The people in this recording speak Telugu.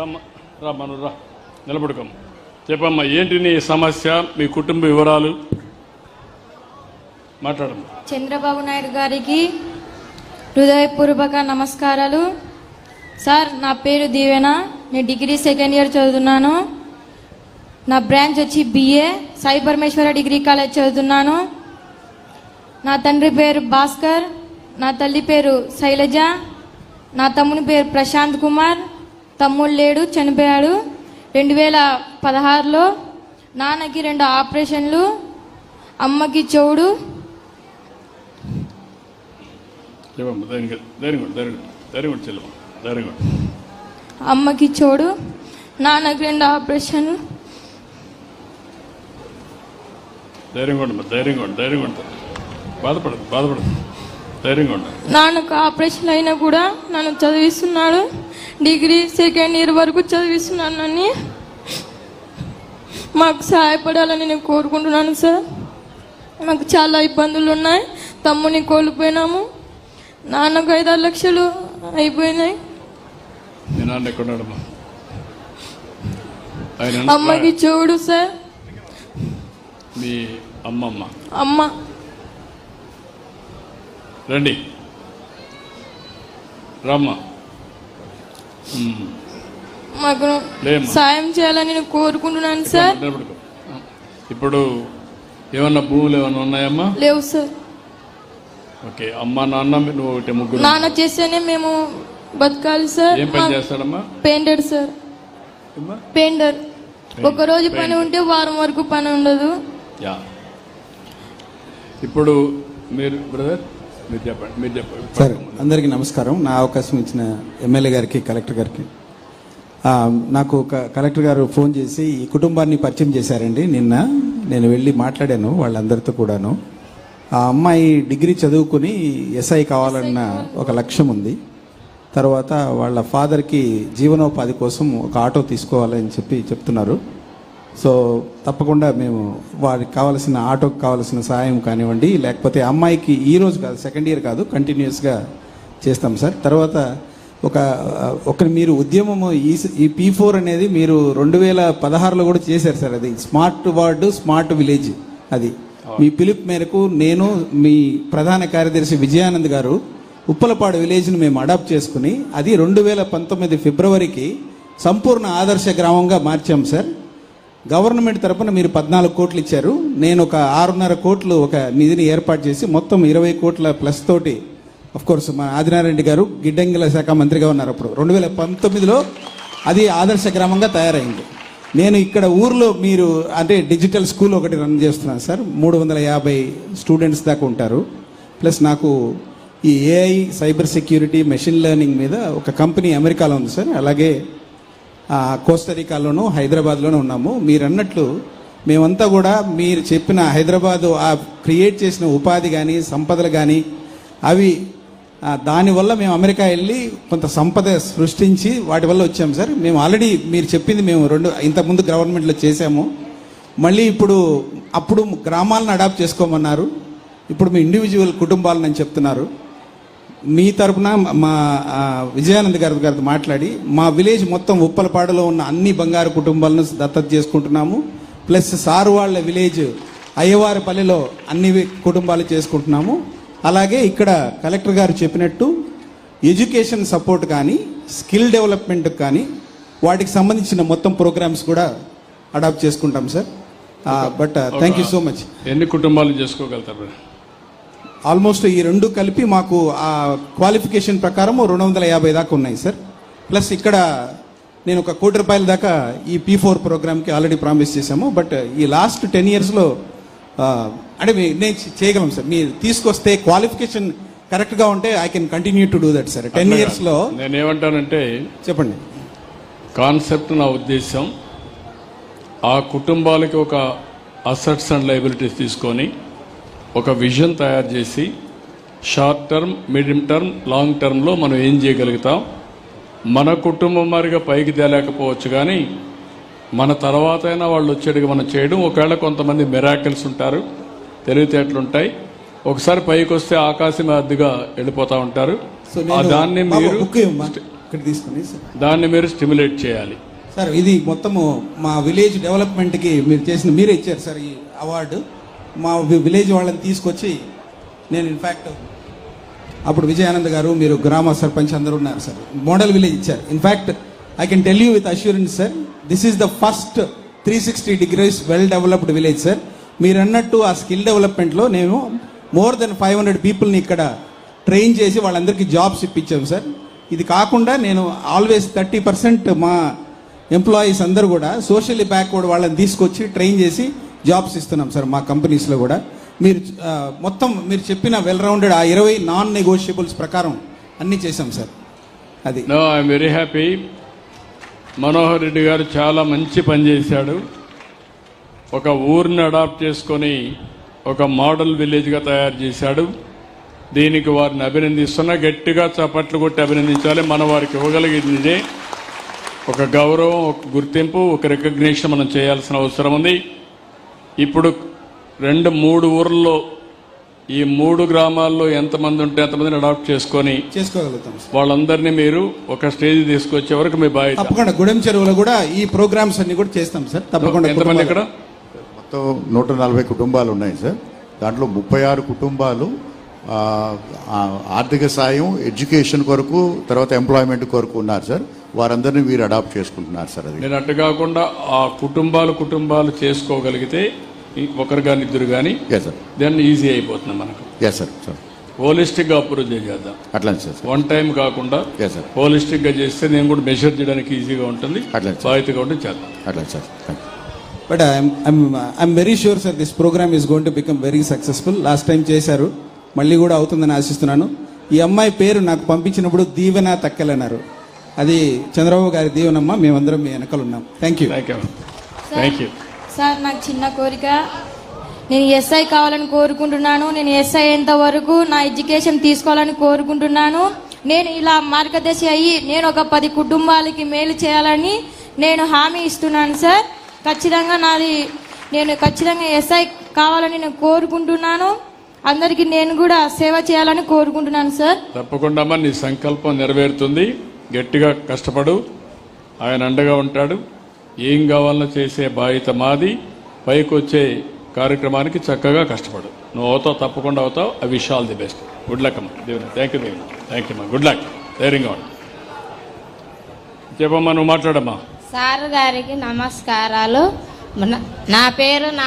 రమ్మ రామ్మ రా. నిలబడుకోమ్మ చెప్పమ్మా ఏంటి నీ సమస్య? మీ కుటుంబ వివరాలు? మాట్లాడమ్మా. చంద్రబాబు నాయుడు గారికి హృదయపూర్వక నమస్కారాలు. సార్ నా పేరు దీవెన. నేను డిగ్రీ సెకండ్ ఇయర్ చదువుతున్నాను. నా బ్రాంచ్ వచ్చి BA Sai Parameswara degree college చదువుతున్నాను. నా తండ్రి పేరు భాస్కర్. నా తల్లి పేరు శైలజ. నా తమ్ముని పేరు ప్రశాంత్ కుమార్. తమ్ముడు లేడు చనిపోయాడు. రెండు వేల పదహారులో నాన్నకి రెండు ఆపరేషన్లు అమ్మకి చెవుడు. అమ్మకి చోడు నాన్నకి రెండు ఆపరేషన్లు. ధైర్యం కొట్టమ్మా ధైర్యం కొట్టు ధైర్యం కొట్టు. బాధపడదు బాధపడదు నాన్నకు ఆపరేషన్ అయినా కూడా నన్ను చదివిస్తున్నాడు. డిగ్రీ సెకండ్ ఇయర్ వరకు చదివిస్తున్నాను నన్ను. మాకు సహాయపడాలని నేను కోరుకుంటున్నాను సార్. మాకు చాలా ఇబ్బందులు ఉన్నాయి. తమ్ముని కోల్పోయినాము. నాన్నకు ఐదారు లక్షలు అయిపోయినాయి. అమ్మకి చెవుడు సార్. మీ అమ్మమ్మ. అమ్మ. రండి. రమ్మ. మాకు. సాయం చేయాలని నేను కోరుకుంటున్నాను సార్. ఇప్పుడు ఏమన్నా భూములు ఏమన్నా ఉన్నాయమ్మా? లేవు సార్. ఓకే అమ్మ నాన్న నువ్వు ఒకటి ముగ్గురు. నాన్న చేస్తేనే మేము బతకాలి సార్. ఏం పని చేస్తాడమ్మా? Painter sir? పెయింటర్. ఒక రోజు పని ఉంటే వారం వరకు పని ఉండదు. యా. ఇప్పుడు మీరు బ్రదర్ మీరు చెప్పండి మీరు చెప్పండి సార్ అందరికీ నమస్కారం. నా అవకాశం ఇచ్చిన ఎమ్మెల్యే గారికి కలెక్టర్ గారికి. ఆ, నాకు కలెక్టర్ గారు ఫోన్ చేసి ఈ కుటుంబాన్ని పరిచయం చేశారండి. నిన్న నేను వెళ్ళి మాట్లాడాను వాళ్ళందరితో కూడాను. ఆ అమ్మాయి డిగ్రీ చదువుకుని ఎస్ఐ కావాలన్న ఒక లక్ష్యం ఉంది. తర్వాత వాళ్ళ ఫాదర్కి జీవనోపాధి కోసం ఒక ఆటో తీసుకోవాలని చెప్పి చెప్తున్నారు. సో తప్పకుండా మేము వారికి కావాల్సిన ఆటోకి కావాల్సిన సహాయం కానివ్వండి లేకపోతే అమ్మాయికి ఈ రోజు కాదు సెకండ్ ఇయర్ కాదు కంటిన్యూస్గా చేస్తాం సార్. తర్వాత ఒక ఒక మీరు ఉద్యమము ఈ ఈ పీ ఫోర్ అనేది మీరు రెండు వేల పదహారులో కూడా చేశారు సార్ అది. స్మార్ట్ వార్డు స్మార్ట్ విలేజ్ అది. మీ పిలుపు మేరకు నేను మీ ప్రధాన కార్యదర్శి విజయానంద్ గారు ఉప్పలపాడు విలేజ్ను మేము అడాప్ట్ చేసుకుని అది రెండు వేల పంతొమ్మిది ఫిబ్రవరికి సంపూర్ణ ఆదర్శ గ్రామంగా మార్చాం సార్. గవర్నమెంట్ తరపున మీరు పద్నాలుగు కోట్లు ఇచ్చారు. నేను ఒక ఆరున్నర కోట్లు ఒక నిధిని ఏర్పాటు చేసి మొత్తం ఇరవై కోట్ల ప్లస్ తోటి కోర్స్ మా ఆదినారాయణ గారు గిడ్డంగిల శాఖ మంత్రిగా ఉన్నారు అప్పుడు. రెండు వేల పంతొమ్మిదిలో అది ఆదర్శ గ్రామంగా తయారైంది. నేను ఇక్కడ ఊర్లో మీరు అంటే డిజిటల్ స్కూల్ ఒకటి రన్ చేస్తున్నాను సార్. మూడు వందల యాభై స్టూడెంట్స్ దాకా ఉంటారు. ప్లస్ నాకు ఈ AI cyber security machine learning మీద ఒక కంపెనీ అమెరికాలో ఉంది సార్. అలాగే కోస్టరికాలోను హైదరాబాద్లోనూ ఉన్నాము. మీరు అన్నట్లు మేమంతా కూడా మీరు చెప్పిన హైదరాబాదు ఆ క్రియేట్ చేసిన ఉపాధి కానీ సంపదలు కానీ అవి దానివల్ల మేము అమెరికా వెళ్ళి కొంత సంపద సృష్టించి వాటి వల్ల వచ్చాం సార్. మేము ఆల్రెడీ మీరు చెప్పింది మేము రెండు ఇంతకుముందు గవర్నమెంట్లో చేసాము మళ్ళీ ఇప్పుడు అప్పుడు గ్రామాలను అడాప్ట్ చేసుకోమన్నారు. ఇప్పుడు మీ ఇండివిజువల్ కుటుంబాలను అని చెప్తున్నారు. మీ తరపున మా విజయానంద్ గారి గారితో మాట్లాడి మా విలేజ్ మొత్తం ఉప్పలపాడులో ఉన్న అన్ని బంగారు కుటుంబాలను దత్తత చేసుకుంటున్నాము. ప్లస్ సారు వాళ్ళ విలేజ్ అయ్యవారిపల్లిలో అన్ని కుటుంబాలు చేసుకుంటున్నాము. అలాగే ఇక్కడ కలెక్టర్ గారు చెప్పినట్టు ఎడ్యుకేషన్ సపోర్ట్ కానీ స్కిల్ డెవలప్మెంట్ కానీ వాటికి సంబంధించిన మొత్తం ప్రోగ్రామ్స్ కూడా అడాప్ట్ చేసుకుంటాం sir. But thank you so much ఎన్ని కుటుంబాలు చేసుకోగలుగుతారు? ఆల్మోస్ట్ ఈ రెండు కలిపి మాకు ఆ క్వాలిఫికేషన్ ప్రకారం రెండు వందల యాభై దాకా ఉన్నాయి సార్. ప్లస్ ఇక్కడ నేను ఒక కోటి రూపాయల దాకా ఈ పీ ఫోర్ ప్రోగ్రామ్కి ఆల్రెడీ ప్రామిస్ చేశాము. బట్ ఈ లాస్ట్ టెన్ ఇయర్స్లో అంటే నేను చేయగలం సార్. మీరు తీసుకొస్తే క్వాలిఫికేషన్ కరెక్ట్గా ఉంటే I can continue to do that sir. Ten ఇయర్స్లో నేనేమంటానంటే చెప్పండి. కాన్సెప్ట్ నా ఉద్దేశం ఆ కుటుంబాలకి ఒక అసెట్స్ అండ్ లైబిలిటీస్ తీసుకొని ఒక విజన్ తయారు చేసి short term medium term long టర్మ్లో మనం ఏం చేయగలుగుతాం? మన కుటుంబం మరిగా పైకి తేలేకపోవచ్చు కానీ మన తర్వాత అయినా వాళ్ళు వచ్చేటికి మనం చేయడం. ఒకవేళ కొంతమంది మెరాకిల్స్ ఉంటారు తెలివితేటలు ఉంటాయి ఒకసారి పైకి వస్తే ఆకాశం అద్దుగా వెళ్ళిపోతూ ఉంటారు. దాన్ని మీరు దాన్ని మీరు స్టిమ్యులేట్ చేయాలి. సార్ ఇది మొత్తము మా విలేజ్ డెవలప్మెంట్కి మీరు చేసిన మీరే ఇచ్చారు సార్ ఈ అవార్డు. మా విలేజ్ వాళ్ళని తీసుకొచ్చి నేను ఇన్ఫ్యాక్ట్ అప్పుడు విజయానంద్ గారు మీరు గ్రామ సర్పంచ్ అందరూ ఉన్నారు సార్. మోడల్ విలేజ్ ఇచ్చారు in fact I can tell you with assurance sir this is the first three sixty degrees well developed village sir మీరు అన్నట్టు ఆ స్కిల్ డెవలప్మెంట్లో నేను మోర్ దెన్ ఫైవ్ హండ్రెడ్ పీపుల్ని ఇక్కడ ట్రైన్ చేసి వాళ్ళందరికీ జాబ్స్ ఇప్పించాం సార్ ఇది కాకుండా నేను ఆల్వేస్ థర్టీ పర్సెంట్ మా ఎంప్లాయీస్ అందరూ కూడా సోషల్లీ బ్యాక్వర్డ్ వాళ్ళని తీసుకొచ్చి ట్రైన్ చేసి జాబ్స్ ఇస్తున్నాం సార్ మా కంపెనీస్లో కూడా. మీరు మొత్తం మీరు చెప్పిన వెల్ రౌండెడ్ ఆ ఇరవై నాన్ నెగోషియబుల్స్ ప్రకారం అన్నీ చేశాం సార్. అది. No I'm very happy Manohar Reddy గారు చాలా మంచి పని చేశాడు. ఒక ఊరిని అడాప్ట్ చేసుకొని ఒక మోడల్ విలేజ్గా తయారు చేశాడు. దీనికి వారిని అభినందిస్తున్నా. గట్టిగా చప్పట్లు కొట్టి అభినందించాలి. మనం వారికి ఇవ్వగలిగింది ఇదే. ఒక గౌరవం ఒక గుర్తింపు ఒక రికగ్నిషన్ మనం చేయాల్సిన అవసరం ఉంది. ఇప్పుడు రెండు మూడు ఊర్లలో ఈ మూడు గ్రామాల్లో ఎంతమంది ఉంటే ఎంతమందిని అడాప్ట్ చేసుకొని చేసుకోగలుగుతాం వాళ్ళందరినీ మీరు ఒక స్టేజ్ తీసుకొచ్చే వరకు మీ బాధ్యత. తప్పకుండా గుడెం చెరువులో కూడా ఈ ప్రోగ్రామ్స్ అన్ని కూడా చేస్తాం సార్. తప్పకుండా ఎంతమంది ఇక్కడ? మొత్తం నూట నలభై కుటుంబాలు ఉన్నాయి సార్. దాంట్లో ముప్పై ఆరు కుటుంబాలు ఆర్థిక సాయం ఎడ్యుకేషన్ కొరకు తర్వాత ఎంప్లాయ్మెంట్ కొరకు ఉన్నారు సార్. వారందరినీ మీరు అడాప్ట్ చేసుకుంటున్నారు సార్ అది. నేను అట్టు కాకుండా ఆ కుటుంబాలు కుటుంబాలు చేసుకోగలిగితే ఒకరు కానీ ఇద్దరు కానీ ఎస్ సార్ దాన్ని ఈజీ అయిపోతుంది మనకు. ఎస్ సార్ సార్ హోలిస్టిక్గా అప్రోచ్ చేద్దాం అట్లానే సార్. వన్ టైం కాకుండా ఎస్ సార్ హోలిస్టిక్గా చేస్తే నేను కూడా మెషర్ చేయడానికి ఈజీగా ఉంటుంది. అట్లనే సార్. బాధ్యతగా ఉంటుంది చేద్దాం. అట్లానే sir. But I'm I'm I'm very sure sir this programme is going to become very successful last time చేశారు. మళ్ళీ కూడా అవుతుందని ఆశిస్తున్నాను. ఈ అమ్మాయి పేరు నాకు పంపించినప్పుడు దీవెన తక్కెలన్నారు. అది చంద్రబాబు గారి దీవెనమ్మ మేమందరం మీ వెనకలు ఉన్నాం. Thank you thank you sir నాకు చిన్న కోరిక. నేను ఎస్ఐ కావాలని కోరుకుంటున్నాను. నేను ఎస్ఐ అయ్యేంత వరకు నా ఎడ్యుకేషన్ తీసుకోవాలని కోరుకుంటున్నాను. నేను ఇలా మార్గదర్శి అయ్యి నేను ఒక పది కుటుంబాలకి మేలు చేయాలని నేను హామీ ఇస్తున్నాను సార్. ఖచ్చితంగా నాది నేను ఖచ్చితంగా ఎస్ఐ కావాలని నేను కోరుకుంటున్నాను. అందరికీ నేను కూడా సేవ చేయాలని కోరుకుంటున్నాను సార్. తప్పకుండా నీ సంకల్పం నెరవేరుతుంది. గట్టిగా కష్టపడు ఆయన అండగా ఉంటాడు. ఏం కావాలన్నా చేసే బాధ్యత మాది. పైకి వచ్చే కార్యక్రమానికి చక్కగా కష్టపడు. నువ్వు అవుతావు తప్పకుండా అవుతావు. I wish all the best good luck అమ్మా. దేవుని థ్యాంక్ యూ దేవుని థ్యాంక్ యూ అమ్మా గుడ్ లక్ ధైర్యంగా ఉండు చెప్పమ్మా నువ్వు మాట్లాడమ్మా. సార్ గారికి నమస్కారాలు. నా పేరు నా